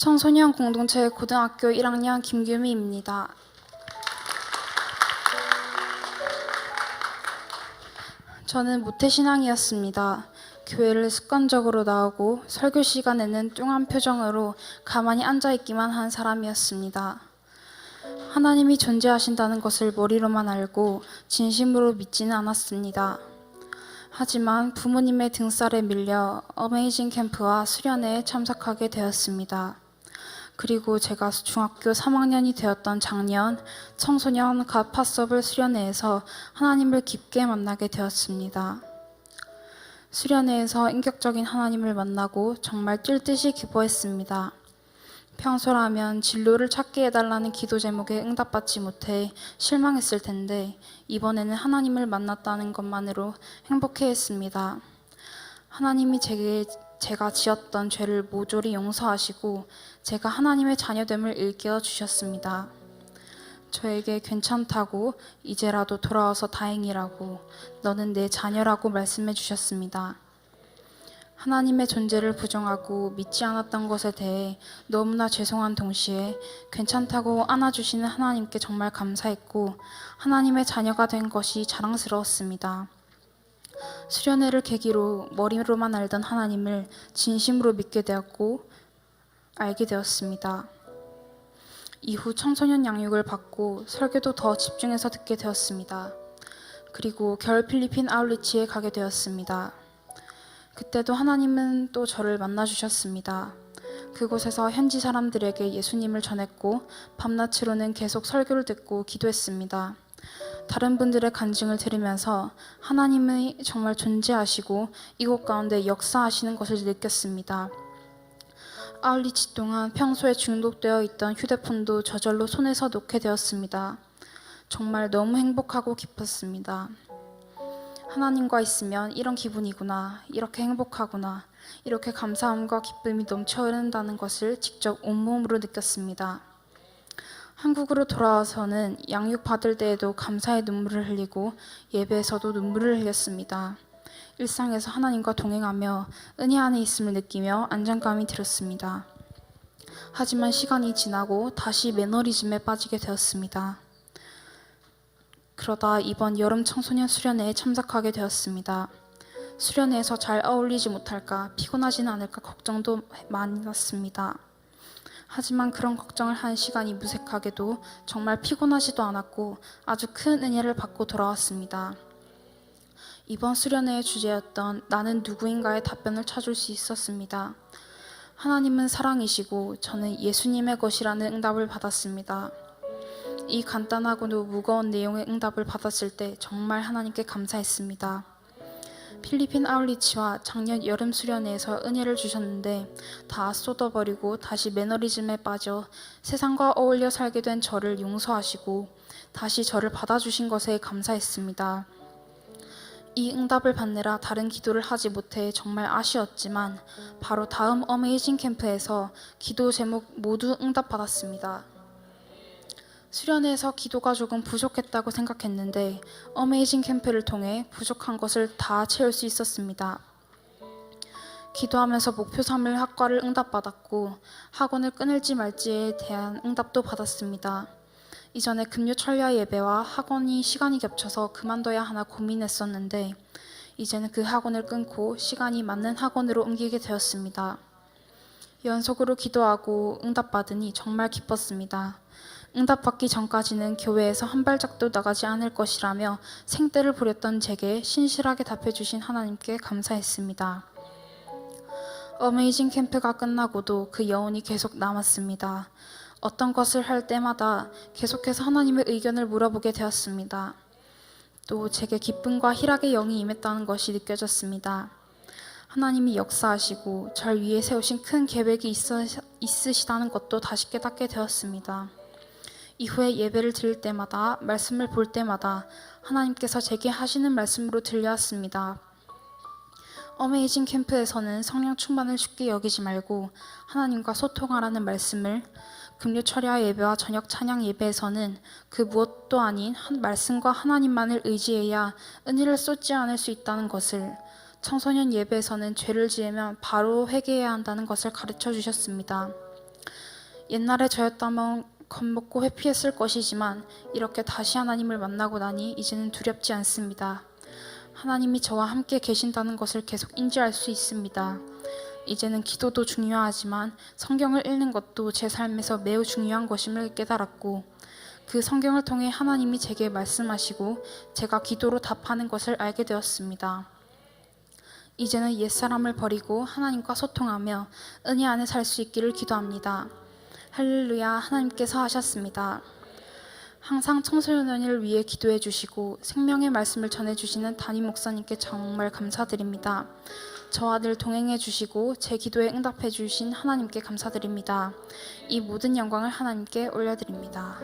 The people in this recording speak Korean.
청소년 공동체 고등학교 1학년 김규미입니다. 저는 모태신앙이었습니다. 교회를 습관적으로 나오고 설교 시간에는 뚱한 표정으로 가만히 앉아 있기만 한 사람이었습니다. 하나님이 존재하신다는 것을 머리로만 알고 진심으로 믿지는 않았습니다. 하지만 부모님의 등살에 밀려 어메이징 캠프와 수련회에 참석하게 되었습니다. 그리고 제가 중학교 3학년이 되었던 작년 청소년 갓 파서블 수련회에서 하나님을 깊게 만나게 되었습니다. 수련회에서 인격적인 하나님을 만나고 정말 뛸 듯이 기뻐했습니다. 평소라면 진로를 찾게 해달라는 기도 제목에 응답받지 못해 실망했을 텐데 이번에는 하나님을 만났다는 것만으로 행복해했습니다. 하나님이 제게 제가 지었던 죄를 모조리 용서하시고 제가 하나님의 자녀됨을 일깨워 주셨습니다. 저에게 괜찮다고 이제라도 돌아와서 다행이라고 너는 내 자녀라고 말씀해 주셨습니다. 하나님의 존재를 부정하고 믿지 않았던 것에 대해 너무나 죄송한 동시에 괜찮다고 안아주시는 하나님께 정말 감사했고 하나님의 자녀가 된 것이 자랑스러웠습니다. 수련회를 계기로 머리로만 알던 하나님을 진심으로 믿게 되었고 알게 되었습니다. 이후 청소년 양육을 받고 설교도 더 집중해서 듣게 되었습니다. 그리고 겨울 필리핀 아울리치에 가게 되었습니다. 그때도 하나님은 또 저를 만나 주셨습니다. 그곳에서 현지 사람들에게 예수님을 전했고 밤낮으로는 계속 설교를 듣고 기도했습니다. 다른 분들의 간증을 들으면서 하나님이 정말 존재하시고 이곳 가운데 역사하시는 것을 느꼈습니다. 아울리치 동안 평소에 중독되어 있던 휴대폰도 저절로 손에서 놓게 되었습니다. 정말 너무 행복하고 기뻤습니다. 하나님과 있으면 이런 기분이구나, 이렇게 행복하구나, 이렇게 감사함과 기쁨이 넘쳐 흐른다는 것을 직접 온몸으로 느꼈습니다. 한국으로 돌아와서는 양육 받을 때에도 감사의 눈물을 흘리고 예배에서도 눈물을 흘렸습니다. 일상에서 하나님과 동행하며 은혜 안에 있음을 느끼며 안정감이 들었습니다. 하지만 시간이 지나고 다시 매너리즘에 빠지게 되었습니다. 그러다 이번 여름 청소년 수련회에 참석하게 되었습니다. 수련회에서 잘 어울리지 못할까, 피곤하지는 않을까 걱정도 많이 났습니다. 하지만 그런 걱정을 한 시간이 무색하게도 정말 피곤하지도 않았고 아주 큰 은혜를 받고 돌아왔습니다. 이번 수련회의 주제였던 나는 누구인가의 답변을 찾을 수 있었습니다. 하나님은 사랑이시고 저는 예수님의 것이라는 응답을 받았습니다. 이 간단하고도 무거운 내용의 응답을 받았을 때 정말 하나님께 감사했습니다. 필리핀 아울리치와 작년 여름 수련회에서 은혜를 주셨는데 다 쏟아버리고 다시 매너리즘에 빠져 세상과 어울려 살게 된 저를 용서하시고 다시 저를 받아주신 것에 감사했습니다. 이 응답을 받느라 다른 기도를 하지 못해 정말 아쉬웠지만 바로 다음 어메이징 캠프에서 기도 제목 모두 응답받았습니다. 수련회에서 기도가 조금 부족했다고 생각했는데 어메이징 캠프를 통해 부족한 것을 다 채울 수 있었습니다. 기도하면서 목표 3일 학과를 응답받았고 학원을 끊을지 말지에 대한 응답도 받았습니다. 이전에 금요 철야 예배와 학원이 시간이 겹쳐서 그만둬야 하나 고민했었는데 이제는 그 학원을 끊고 시간이 맞는 학원으로 옮기게 되었습니다. 연속으로 기도하고 응답받으니 정말 기뻤습니다. 응답받기 전까지는 교회에서 한 발짝도 나가지 않을 것이라며 생떼를 부렸던 제게 신실하게 답해주신 하나님께 감사했습니다. 어메이징 캠프가 끝나고도 그 여운이 계속 남았습니다. 어떤 것을 할 때마다 계속해서 하나님의 의견을 물어보게 되었습니다. 또 제게 기쁨과 희락의 영이 임했다는 것이 느껴졌습니다. 하나님이 역사하시고 절 위에 세우신 큰 계획이 있으, 있으시다는 것도 다시 깨닫게 되었습니다. 이후에 예배를 드릴 때마다 말씀을 볼 때마다 하나님께서 제게 하시는 말씀으로 들려왔습니다. 어메이징 캠프에서는 성령 충만을 쉽게 여기지 말고 하나님과 소통하라는 말씀을 금요 철야 예배와 저녁 찬양 예배에서는 그 무엇도 아닌 한 말씀과 하나님만을 의지해야 은혜를 쏟지 않을 수 있다는 것을 청소년 예배에서는 죄를 지으면 바로 회개해야 한다는 것을 가르쳐 주셨습니다. 옛날에 저였다면 겁먹고 회피했을 것이지만 이렇게 다시 하나님을 만나고 나니 이제는 두렵지 않습니다. 하나님이 저와 함께 계신다는 것을 계속 인지할 수 있습니다. 이제는 기도도 중요하지만 성경을 읽는 것도 제 삶에서 매우 중요한 것임을 깨달았고 그 성경을 통해 하나님이 제게 말씀하시고 제가 기도로 답하는 것을 알게 되었습니다. 이제는 옛사람을 버리고 하나님과 소통하며 은혜 안에 살 수 있기를 기도합니다. 할렐루야 하나님께서 하셨습니다. 항상 청소년을 위해 기도해 주시고 생명의 말씀을 전해 주시는 담임 목사님께 정말 감사드립니다. 저와 늘 동행해 주시고 제 기도에 응답해 주신 하나님께 감사드립니다. 이 모든 영광을 하나님께 올려드립니다.